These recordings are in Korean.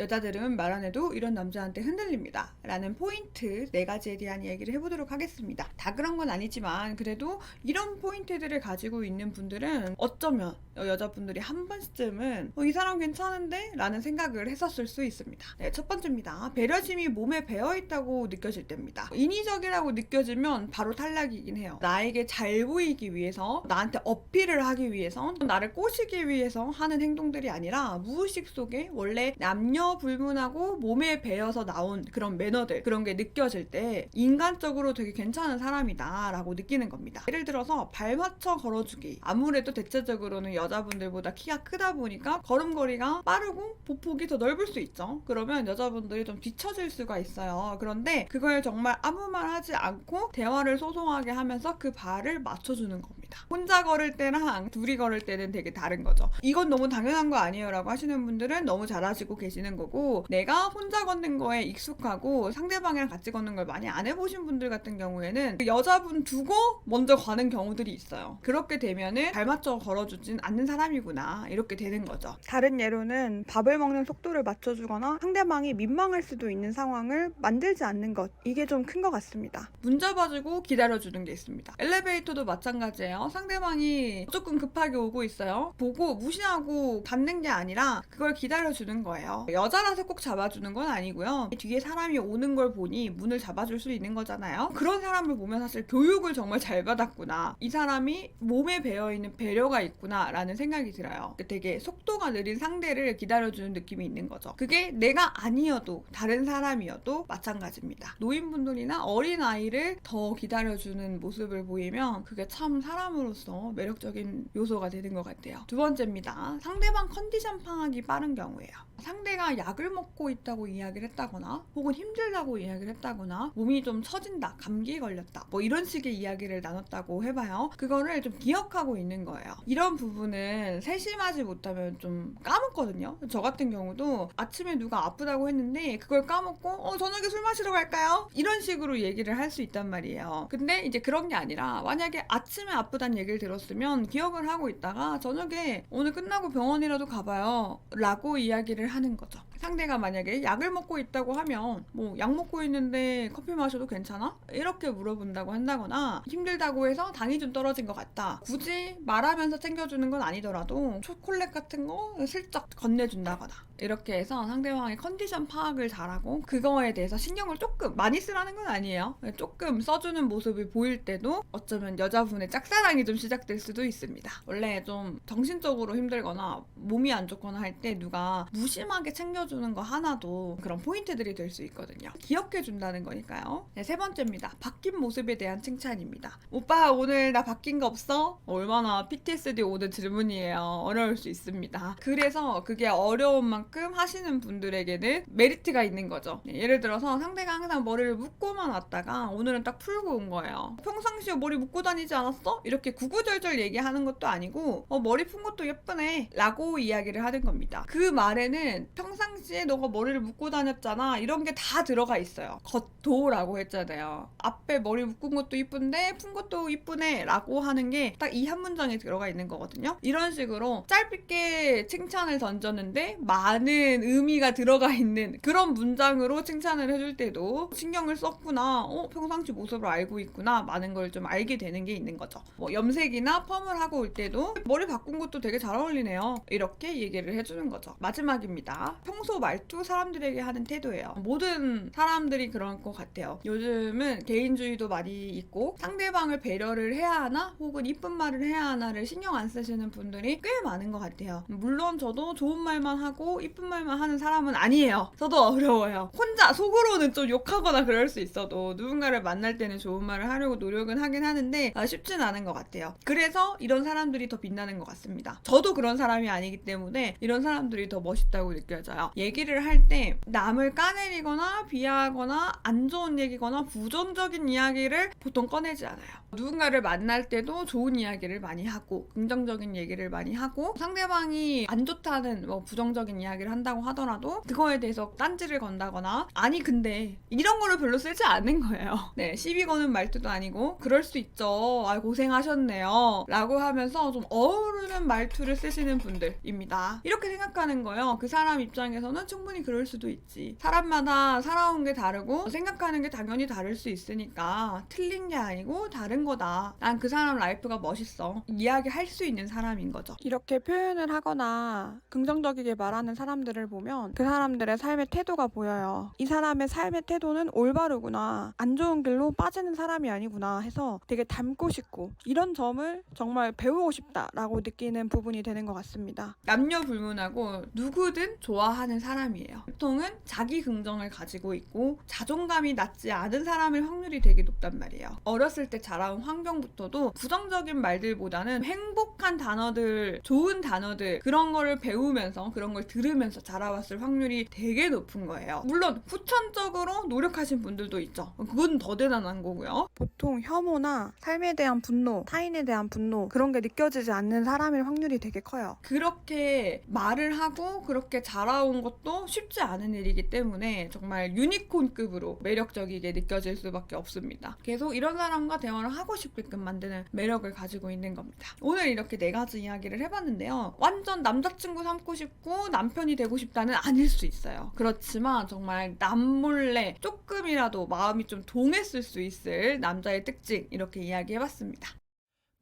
여자들은 말 안 해도 이런 남자한테 흔들립니다. 라는 포인트 네 가지에 대한 얘기를 해보도록 하겠습니다. 다 그런 건 아니지만 그래도 이런 포인트들을 가지고 있는 분들은 어쩌면 여자분들이 한 번쯤은 어, 이 사람 괜찮은데? 라는 생각을 했었을 수 있습니다. 네, 첫 번째입니다. 배려심이 몸에 배어 있다고 느껴질 때입니다. 인위적이라고 느껴지면 바로 탈락이긴 해요. 나에게 잘 보이기 위해서, 나한테 어필을 하기 위해서, 나를 꼬시기 위해서 하는 행동들이 아니라 무의식 속에 원래 남녀 불문하고 몸에 배어서 나온 그런 매너들, 그런 게 느껴질 때 인간적으로 되게 괜찮은 사람이다 라고 느끼는 겁니다. 예를 들어서 발 맞춰 걸어주기. 아무래도 대체적으로는 여자분들보다 키가 크다 보니까 걸음걸이가 빠르고 보폭이 더 넓을 수 있죠. 그러면 여자분들이 좀 뒤처질 수가 있어요. 그런데 그걸 정말 아무 말 하지 않고 대화를 소소하게 하면서 그 발을 맞춰주는 겁니다. 혼자 걸을 때랑 둘이 걸을 때는 되게 다른 거죠. 이건 너무 당연한 거 아니에요 라고 하시는 분들은 너무 잘하시고 계시는 거고 내가 혼자 걷는 거에 익숙하고 상대방이랑 같이 걷는 걸 많이 안 해보신 분들 같은 경우에는 그 여자분 두고 먼저 가는 경우들이 있어요. 그렇게 되면은 발 맞춰 걸어주진 않는 사람이구나 이렇게 되는 거죠. 다른 예로는 밥을 먹는 속도를 맞춰주거나 상대방이 민망할 수도 있는 상황을 만들지 않는 것 이게 좀 큰 것 같습니다. 문 잡아주고 기다려주는 게 있습니다. 엘리베이터도 마찬가지예요. 상대방이 조금 급하게 오고 있어요. 보고 무시하고 받는 게 아니라 그걸 기다려주는 거예요. 여자라서 꼭 잡아주는 건 아니고요. 뒤에 사람이 오는 걸 보니 문을 잡아줄 수 있는 거잖아요. 그런 사람을 보면 사실 교육을 정말 잘 받았구나. 이 사람이 몸에 배어 있는 배려가 있구나라는 생각이 들어요. 되게 속도가 느린 상대를 기다려주는 느낌이 있는 거죠. 그게 내가 아니어도 다른 사람이어도 마찬가지입니다. 노인분들이나 어린 아이를 더 기다려주는 모습을 보이면 그게 참 사람 으로서 매력적인 요소가 되는 것 같아요. 두 번째입니다. 상대방 컨디션 파악이 빠른 경우예요. 상대가 약을 먹고 있다고 이야기를 했다거나 혹은 힘들다고 이야기를 했다거나 몸이 좀 처진다, 감기 걸렸다 뭐 이런 식의 이야기를 나눴다고 해봐요. 그거를 좀 기억하고 있는 거예요. 이런 부분은 세심하지 못하면 좀 까먹거든요. 저 같은 경우도 아침에 누가 아프다고 했는데 그걸 까먹고 어 저녁에 술 마시러 갈까요? 이런 식으로 얘기를 할 수 있단 말이에요. 근데 이제 그런 게 아니라 만약에 아침에 아프다는 얘기를 들었으면 기억을 하고 있다가 저녁에 오늘 끝나고 병원이라도 가봐요 라고 이야기를 하는 거죠. 상대가 만약에 약을 먹고 있다고 하면 뭐 약 먹고 있는데 커피 마셔도 괜찮아? 이렇게 물어본다고 한다거나 힘들다고 해서 당이 좀 떨어진 것 같다. 굳이 말하면서 챙겨주는 건 아니더라도 초콜릿 같은 거 슬쩍 건네준다거나 이렇게 해서 상대방의 컨디션 파악을 잘하고 그거에 대해서 신경을 조금 많이 쓰라는 건 아니에요. 조금 써주는 모습이 보일 때도 어쩌면 여자분의 짝사랑이 좀 시작될 수도 있습니다. 원래 좀 정신적으로 힘들거나 몸이 안 좋거나 할 때 누가 무심하게 챙겨주 는 거 하나도 그런 포인트들이 될 수 있거든요. 기억해 준다는 거니까요. 네, 세 번째입니다. 바뀐 모습에 대한 칭찬입니다. 오빠 오늘 나 바뀐 거 없어? 얼마나 PTSD 오는 질문이에요. 어려울 수 있습니다. 그래서 그게 어려운 만큼 하시는 분들에게는 메리트가 있는 거죠. 네, 예를 들어서 상대가 항상 머리를 묶고만 왔다가 오늘은 딱 풀고 온 거예요. 평상시에 머리 묶고 다니지 않았어? 이렇게 구구절절 얘기하는 것도 아니고 어, 머리 푼 것도 예쁘네 라고 이야기를 하는 겁니다. 그 말에는 평상시 에 너가 머리를 묶고 다녔잖아 이런 게 다 들어가 있어요. 겉도라고 했잖아요. 앞에 머리 묶은 것도 이쁜데 푼 것도 이쁘네 라고 하는 게 딱 이 한 문장에 들어가 있는 거거든요. 이런 식으로 짧게 칭찬을 던졌는데 많은 의미가 들어가 있는 그런 문장으로 칭찬을 해줄 때도 신경을 썼구나. 어, 평상시 모습을 알고 있구나. 많은 걸 좀 알게 되는 게 있는 거죠. 뭐 염색이나 펌을 하고 올 때도 머리 바꾼 것도 되게 잘 어울리네요. 이렇게 얘기를 해주는 거죠. 마지막입니다. 평소 말투 사람들에게 하는 태도예요. 모든 사람들이 그런 것 같아요. 요즘은 개인주의도 많이 있고 상대방을 배려를 해야 하나 혹은 이쁜 말을 해야 하나를 신경 안 쓰시는 분들이 꽤 많은 것 같아요. 물론 저도 좋은 말만 하고 이쁜 말만 하는 사람은 아니에요. 저도 어려워요. 혼자 속으로는 좀 욕하거나 그럴 수 있어도 누군가를 만날 때는 좋은 말을 하려고 노력은 하긴 하는데 아, 쉽진 않은 것 같아요. 그래서 이런 사람들이 더 빛나는 것 같습니다. 저도 그런 사람이 아니기 때문에 이런 사람들이 더 멋있다고 느껴져요. 얘기를 할 때 남을 까내리거나 비하하거나 안 좋은 얘기거나 부정적인 이야기를 보통 꺼내지 않아요. 누군가를 만날 때도 좋은 이야기를 많이 하고 긍정적인 얘기를 많이 하고 상대방이 안 좋다는 뭐 부정적인 이야기를 한다고 하더라도 그거에 대해서 딴지를 건다거나 아니 근데 이런 거를 별로 쓰지 않는 거예요. 네, 시비 거는 말투도 아니고 그럴 수 있죠. 아 고생하셨네요. 라고 하면서 좀 어우르는 말투를 쓰시는 분들입니다. 이렇게 생각하는 거예요. 그 사람 입장에서 는 충분히 그럴 수도 있지. 사람마다 살아온 게 다르고 생각하는 게 당연히 다를 수 있으니까 틀린 게 아니고 다른 거다. 난 그 사람 라이프가 멋있어. 이야기할 수 있는 사람인 거죠. 이렇게 표현을 하거나 긍정적이게 말하는 사람들을 보면 그 사람들의 삶의 태도가 보여요. 이 사람의 삶의 태도는 올바르구나. 안 좋은 길로 빠지는 사람이 아니구나 해서 되게 닮고 싶고 이런 점을 정말 배우고 싶다라고 느끼는 부분이 되는 것 같습니다. 남녀 불문하고 누구든 좋아하는 사람이에요. 보통은 자기 긍정을 가지고 있고 자존감이 낮지 않은 사람의 확률이 되게 높단 말이에요. 어렸을 때 자라온 환경부터도 부정적인 말들보다는 행복한 단어들, 좋은 단어들 그런 거를 배우면서 그런 걸 들으면서 자라왔을 확률이 되게 높은 거예요. 물론 후천적으로 노력하신 분들도 있죠. 그건 더 대단한 거고요. 보통 혐오나 삶에 대한 분노, 타인에 대한 분노 그런 게 느껴지지 않는 사람일 확률이 되게 커요. 그렇게 말을 하고 그렇게 자라온 것도 쉽지 않은 일이기 때문에 정말 유니콘급으로 매력적이게 느껴질 수밖에 없습니다. 계속 이런 사람과 대화를 하고 싶게끔 만드는 매력을 가지고 있는 겁니다. 오늘 이렇게 네 가지 이야기를 해봤는데요. 완전 남자친구 삼고 싶고 남편이 되고 싶다는 아닐 수 있어요. 그렇지만 정말 남몰래 조금이라도 마음이 좀 동했을 수 있을 남자의 특징 이렇게 이야기해봤습니다.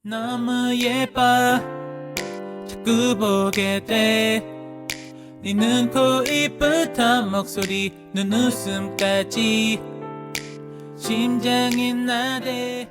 너무 예뻐 자꾸 보게 돼 네 눈, 코, 입부터 목소리, 눈웃음까지. 심장이 나대